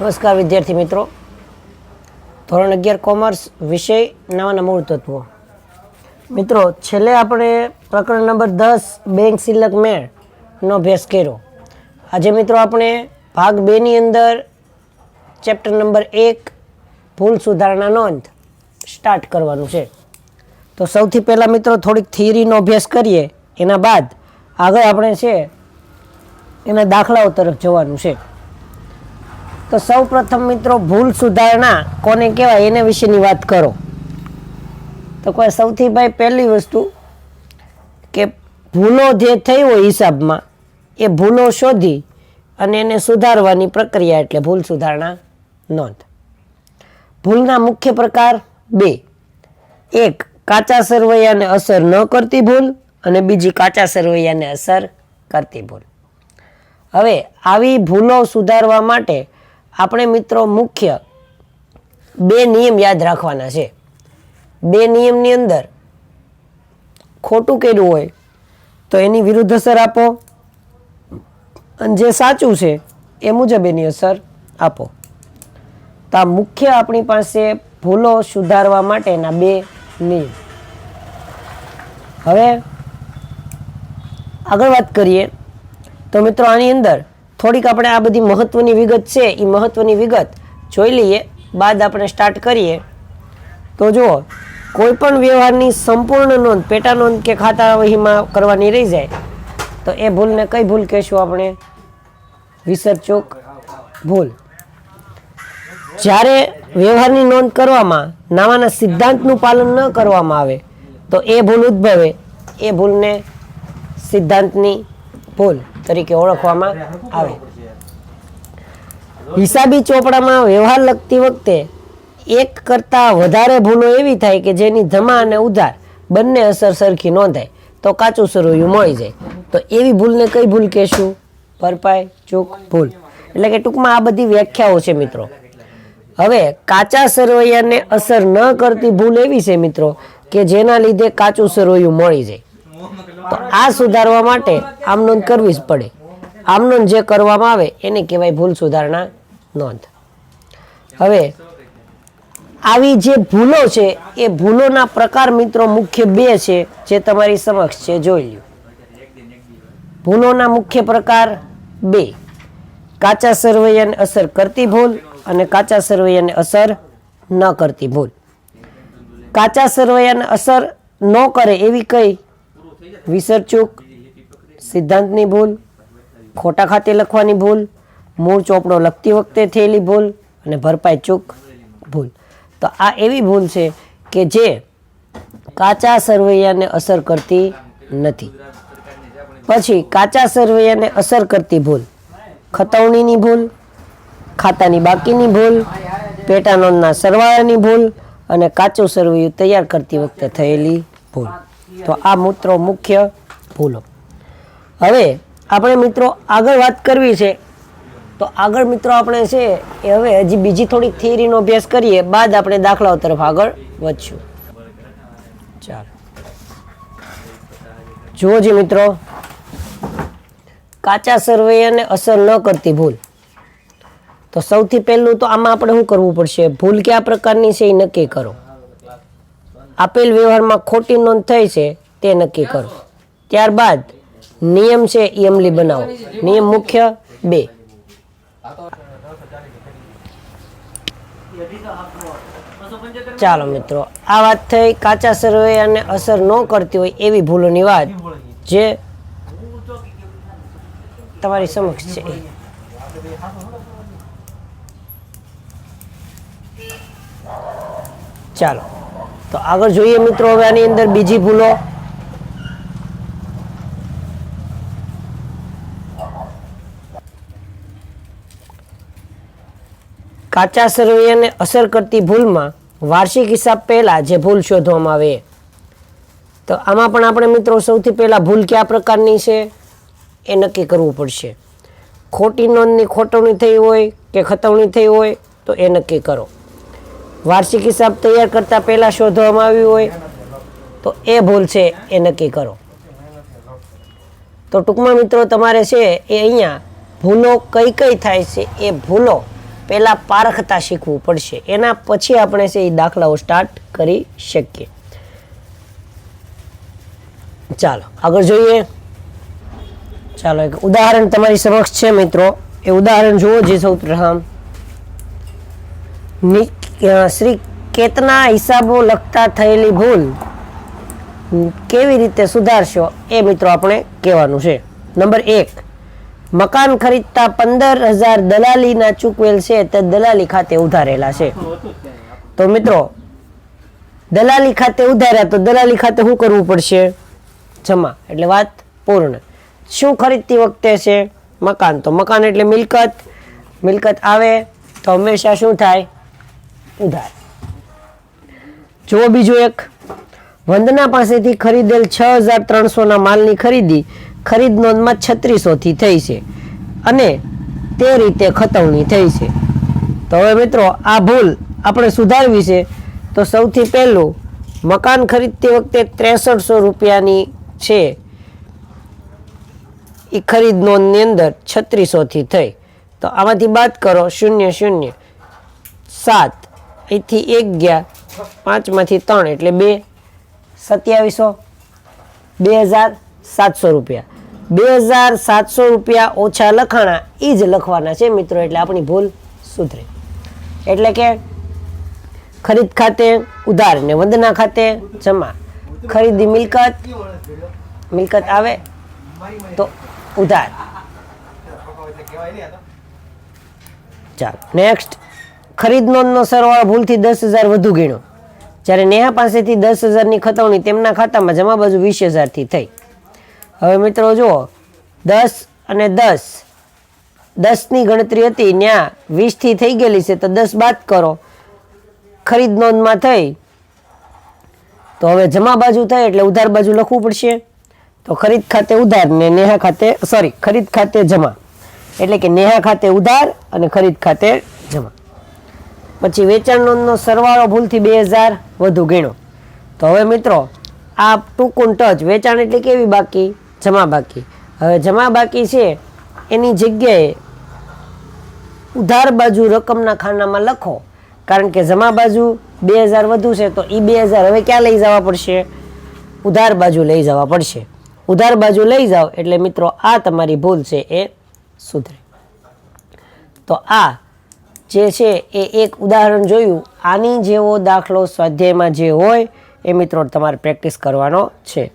નમસ્કાર વિદ્યાર્થી મિત્રો. ધોરણ અગિયાર કોમર્સ વિષય નવાના મૂળ તત્વો. મિત્રો, છેલ્લે આપણે પ્રકરણ નંબર દસ, બેંક સિલક મેળનો અભ્યાસ કર્યો. આજે મિત્રો આપણે ભાગ બેની અંદર ચેપ્ટર નંબર એક, ભૂલ સુધારણા નોંધ સ્ટાર્ટ કરવાનું છે. તો સૌથી પહેલાં મિત્રો થોડીક થિયરીનો અભ્યાસ કરીએ. એના બાદ આગળ આપણે છે એના દાખલાઓ તરફ જવાનું છે. તો સૌ પ્રથમ મિત્રો, ભૂલ સુધારણા કોને કહેવાય એના વિશેની વાત કરો. તો કોઈ સૌથી ભાઈ પહેલી વસ્તુ કે ભૂલો જે થઈ હોય હિસાબમાં, એ ભૂલો શોધી અને એને સુધારવાની પ્રક્રિયા એટલે ભૂલ સુધારણા નોંધ. ભૂલના મુખ્ય પ્રકાર બે. એક, કાચા સરવૈયાને અસર ન કરતી ભૂલ અને બીજી કાચા સરવૈયાને અસર કરતી ભૂલ. હવે આવી ભૂલો સુધારવા માટે આપણે મિત્રો મુખ્ય બે નિયમ યાદ રાખવાના છે. બે નિયમની અંદર ખોટું કર્યું હોય તો એની વિરુદ્ધ અસર આપો અને જે સાચું છે એ મુજબ એની અસર આપો. તો આ મુખ્ય આપણી પાસે ભૂલો સુધારવા માટેના બે નિયમ. હવે આગળ વાત કરીએ. તો મિત્રો આની અંદર થોડીક આપણે આ બધી મહત્વની વિગત છે એ મહત્વની વિગત જોઈ લઈએ, બાદ આપણે સ્ટાર્ટ કરીએ. તો જુઓ, કોઈ પણ વ્યવહારની સંપૂર્ણ નોંધ, પેટા નોંધ કે ખાતા વહીમાં કરવાની રહી જાય, તો એ ભૂલને કઈ ભૂલ કહેશું આપણે? વિસર્જક ભૂલ. જ્યારે વ્યવહારની નોંધ કરવામાં નાવાના સિદ્ધાંતનું પાલન ન કરવામાં આવે, તો એ ભૂલ ઉદ્ભવે. એ ભૂલને સિદ્ધાંતની ભૂલ તરીકે ઓળખવામાં આવે. હિસાબી ચોપડામાં વ્યવહાર લખતી વખતે એક કરતાં વધારે ભૂલો એવી થાય કે જેની જમા અને ઉધાર બંને અસર સરખી નોંધાય તો કાચું સરોયું મળી જાય. તો એવી ભૂલને કઈ ભૂલ કહેશું? ભરપાઈ, ચૂક, ભૂલ. એટલે કે ટૂંકમાં આ બધી વ્યાખ્યાઓ છે મિત્રો. હવે કાચા સરવૈયાને અસર ન કરતી ભૂલ એવી છે મિત્રો કે જેના લીધે કાચું સરવૈયું મળી જાય. તો આ સુધારવા માટે આમ નોંધ કરવી જ પડે. આમ નોંધ જે કરવામાં આવે એને કહેવાય ભૂલ સુધારણા નોંધ. હવે, આવી જે ભૂલો છે, એ ભૂલોના પ્રકાર મિત્રો મુખ્ય બે છે જે તમારી સમક્ષ છે, જોઈ લ્યો. ભૂલોના મુખ્ય પ્રકાર બે. કાચા સરવૈયાને અસર કરતી ભૂલ અને કાચા સરવૈયાને અસર ન કરતી ભૂલ. કાચા સરવૈયાને અસર ન કરે એવી કઈ વિસરચૂક સિદ્ધાંતની ભૂલ, ખોટા ખાતે લખવાની ભૂલ, મૂળ ચોપડો લખતી વખતે થયેલી ભૂલ અને ભરપાઈ ચૂક ભૂલ. તો આ એવી ભૂલ છે કે જે કાચા સરવૈયાને અસર કરતી નથી. પછી કાચા સરવૈયાને અસર કરતી ભૂલ, ખતવણીની ભૂલ, ખાતાની બાકીની ભૂલ પેટાનોંધના સરવાળાની ભૂલ અને કાચું સરવૈયું તૈયાર કરતી વખતે થયેલી ભૂલ. તો આ મિત્રો મુખ્ય ભૂલો. હવે આપણે મિત્રો આગળ વાત કરવી છે. તો આગળ મિત્રો આપણે છે એ હવે હજી બીજી થોડીક થિયરીનો અભ્યાસ કરીએ, બાદ આપણે દાખલાઓ તરફ આગળ વધશું. ચાલો. જુઓ જી મિત્રો. કાચા સરવૈયાને અસર ન કરતી ભૂલ. તો સૌથી પહેલું તો આમાં આપણે શું કરવું પડશે? ભૂલ કયા પ્રકારની છે એ નક્કી કરો. આપેલ વ્યવહારમાં ખોટી નોંધ થઈ છે, તે નક્કી કરો. ત્યારબાદ નિયમ છે એ અમલી બનાવો. નિયમ મુખ્ય બે. ચાલો મિત્રો, આ વાત થઈ કાચા સરવૈયાને અસર ન કરતી હોય એવી ભૂલોની વાત જે તમારી સમક્ષ છે. ચાલો. તો આગળ જોઈએ મિત્રો હવે આની અંદર બીજી ભૂલો. કાચા સરવૈયાને અસર કરતી ભૂલમાં વાર્ષિક હિસાબ પહેલાં જે ભૂલ શોધવામાં આવે. તો આમાં પણ આપણે મિત્રો સૌથી પહેલાં ભૂલ કયા પ્રકારની છે? એ નક્કી કરવું પડશે. ખોટી નોંધની ખોટવણી થઈ હોય કે ખતવણી થઈ હોય તો એ નક્કી કરો. વાર્ષિક હિસાબ તૈયાર કરતા પહેલા શોધવામાં આવ્યું હોય, તો એ ભૂલ છે, એ નક્કી કરો. તો ટૂંકમાં મિત્રો તમારે છે, એ અહીંયા ભૂલો કઈ કઈ થાય છે, એ ભૂલો પહેલાં પારખતા શીખવું પડશે. એના પછી આપણે છે, એ દાખલાઓ સ્ટાર્ટ કરી શકીએ. ચાલો, આગળ જોઈએ. ચાલો, એક ઉદાહરણ તમારી સમક્ષ છે, મિત્રો. એ ઉદાહરણ જુઓ જે સૌ પ્રથમ શ્રી કેતના હિસાબો લખતા થયેલી ભૂલ કેવી રીતે સુધારશો એ મિત્રો આપણે કહેવાનું છે. નંબર એક, મકાન ખરીદતા પંદર હજાર દલાલીના ચૂકવેલ છે તે દલાલી ખાતે ઉધારેલા છે. તો મિત્રો, દલાલી ખાતે ઉધાર્યા તો દલાલી ખાતે શું કરવું પડશે? જમા, એટલે વાત પૂર્ણ. શું ખરીદતી વખતે છે? મકાન. તો મકાન એટલે મિલકત. મિલકત આવે તો હંમેશા શું થાય? ઉધાર. જુઓ બીજું એક. વંદના પાસેથી ખરીદેલ છ હજાર ત્રણસોના માલની ખરીદી ખરીદ નોંધમાં છત્રીસોથી થઈ છે અને તે રીતે ખતવણી થઈ છે. તો હવે મિત્રો, આ ભૂલ આપણે સુધારવી છે. તો સૌથી પહેલું, મકાન ખરીદતી વખતે ત્રેસઠસો રૂપિયાની છે. એ ખરીદ નોંધની અંદર છત્રીસોથી થઈ. તો આમાંથી બાદ કરો, શૂન્ય શૂન્ય, સાત. અહીંથી એક ગયા. પાંચમાંથી ત્રણ, એટલે બે. સત્યાવીસો. બે હજાર સાતસો રૂપિયા. બે હજાર સાતસો રૂપિયા ઓછા લખાણા એ જ લખવાના છે મિત્રો, એટલે આપણી ભૂલ સુધરે. એટલે કે ખરીદ ખાતે ઉધાર ને વંદના ખાતે જમા. ખરીદી મિલકત મિલકત આવે તો ઉધાર. ચાલો નેક્સ્ટ ખરીદ નોંધનો સરવાળો ભૂલથી દસ હજાર વધુ ગણ્યો. જ્યારે નેહા પાસેથી દસ હજારની ખતવણી તેમના ખાતામાં જમા બાજુ વીસ હજારથી થઈ. હવે મિત્રો જુઓ, દસ અને દસ. દસની ગણતરી હતી ત્યાં વીસથી થઈ ગયેલી છે, તો દસ બાદ કરો. ખરીદ નોંધમાં થઈ. તો હવે જમા બાજુ થઈ એટલે ઉધાર બાજુ લખવું પડશે. તો ખરીદ ખાતે ઉધાર ને નેહા ખાતે સોરી ખરીદ ખાતે જમા. એટલે કે નેહા ખાતે ઉધાર અને ખરીદ ખાતે જમા. પછી વેચાણ નોંધનો સરવાળો ભૂલથી બે હજાર વધુ ગણ્યો. તો હવે મિત્રો, આ ટૂંકું ટચ, વેચાણ એટલે કેવી બાકી? જમા બાકી. હવે જમા બાકી છે, એની જગ્યાએ ઉધાર બાજુ રકમના ખાનામાં લખો. કારણ કે જમા બાજુ બે હજાર વધુ છે, તો એ બે હજાર હવે ક્યાં લઈ જવા પડશે? ઉધાર બાજુ લઈ જવા પડશે. ઉધાર બાજુ લઈ જાઓ એટલે મિત્રો, આ તમારી ભૂલ છે, એ સુધરે. તો આ જે છે એ એક ઉદાહરણ જોયું. આની જેવો દાખલો સ્વાધ્યાયમાં જે હોય એ મિત્રો તમારે પ્રેક્ટિસ કરવાનો છે.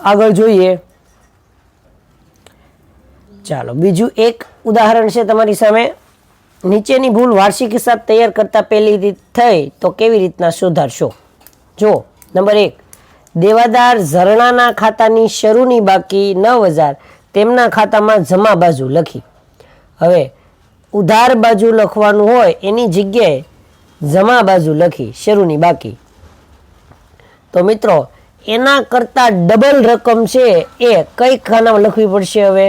આગળ જોઈએ. ચાલો, બીજું એક ઉદાહરણ છે તમારી સામે. નીચેની ભૂલ વાર્ષિક હિસાબ તૈયાર કરતાં પહેલી રીત થઈ તો કેવી રીતના સુધારશો? જો, નંબર એક. દેવાદાર ઝરણાના ખાતાની શરૂની બાકી નવ હજાર તેમના ખાતામાં જમા બાજુ લખી. હવે ઉધાર બાજુ લખવાનું હોય, એની જગ્યાએ જમા બાજુ લખી, શરૂની બાકી. તો મિત્રો, એના કરતાં ડબલ રકમ છે એ કઈ ખાનામાં લખવી પડશે હવે?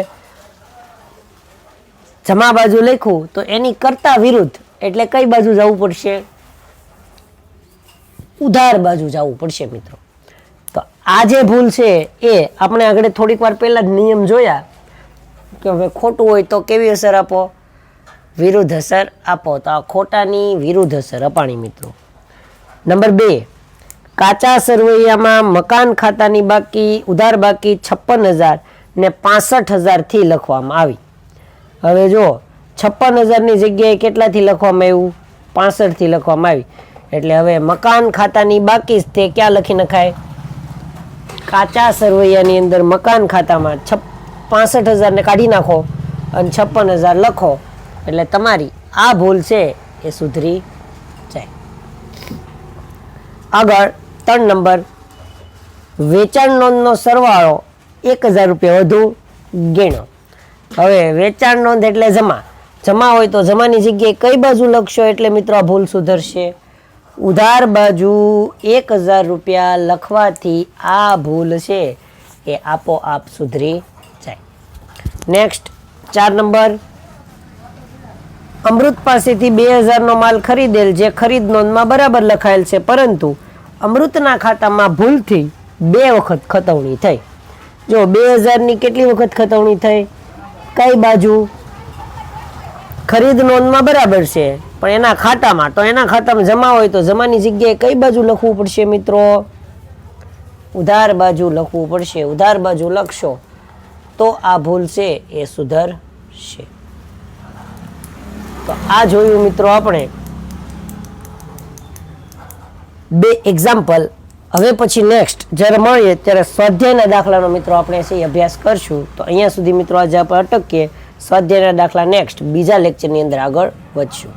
જમા બાજુ લખ્યું, તો એની કરતા વિરુદ્ધ, એટલે કઈ બાજુ જવું પડશે? ઉધાર બાજુ જવું પડશે, મિત્રો. તો આ જે ભૂલ છે એ આપણે આગળ થોડીક વાર પહેલાં જ નિયમ જોયા, કે હવે ખોટું હોય તો કેવી અસર આપો? વિરુદ્ધ અસર આપો. તો આ ખોટાની વિરુદ્ધ અસર, અપાણી મિત્રો. નંબર બે, કાચા સરવૈયામાં મકાન ખાતાની બાકી, ઉધાર બાકી છપ્પન હજાર ને પાસઠ હજારથી લખવામાં આવી. હવે જો, છપ્પન હજારની જગ્યાએ કેટલાથી લખવામાં આવ્યું? પાસઠથી લખવામાં આવી. એટલે હવે મકાન ખાતાની બાકી તે ક્યાં લખી નખાય? કાચા સરવૈયાની અંદર મકાન ખાતામાં છપ પાસઠ હજારને કાઢી નાખો અને છપ્પન હજાર લખો. એટલે તમારી આ ભૂલ છે એ સુધરી જાય. આગળ ત્રણ નંબર. વેચાણ નોંધનો સરવાળો એક હજાર રૂપિયા વધુ ગણો. હવે વેચાણ નોંધ એટલે જમા. જમા હોય તો જમાની જગ્યાએ કઈ બાજુ લખશો એટલે મિત્રો ભૂલ સુધરશે? ઉધાર બાજુ એક હજાર રૂપિયા લખવાથી આ ભૂલ છે એ આપોઆપ સુધરી જાય. નેક્સ્ટ ચાર નંબર. અમૃત પાસેથી બે હજારનો માલ ખરીદેલ જે ખરીદ નોંધમાં બરાબર લખાયેલ છે, પરંતુ અમૃતના ખાતામાં ભૂલથી બે વખત ખતવણી થઈ. જો બે હજારની કેટલી વખત ખતવણી થઈ? કઈ બાજુ? ખરીદ નોંધમાં બરાબર છે, પણ એના ખાતામાં, તો એના ખાતામાં જમા હોય તો જમાની જગ્યાએ કઈ બાજુ લખવું પડશે મિત્રો? ઉધાર બાજુ લખવું પડશે, ઉધાર બાજુ લખશો. તો આ ભૂલ છે, એ સુધરશે. તો આ જોયું મિત્રો આપણે. બે એક્ઝામ્પલ હવે પછી નેક્સ્ટ જ્યારે મળીએ ત્યારે સ્વાધ્યાયના દાખલાનો મિત્રો આપણે છે અભ્યાસ કરશું. તો અહીંયા સુધી મિત્રો આજે આપણે અટકીએ. સ્વાધ્યાયના દાખલા નેક્સ્ટ બીજા લેક્ચરની અંદર આગળ વધશું.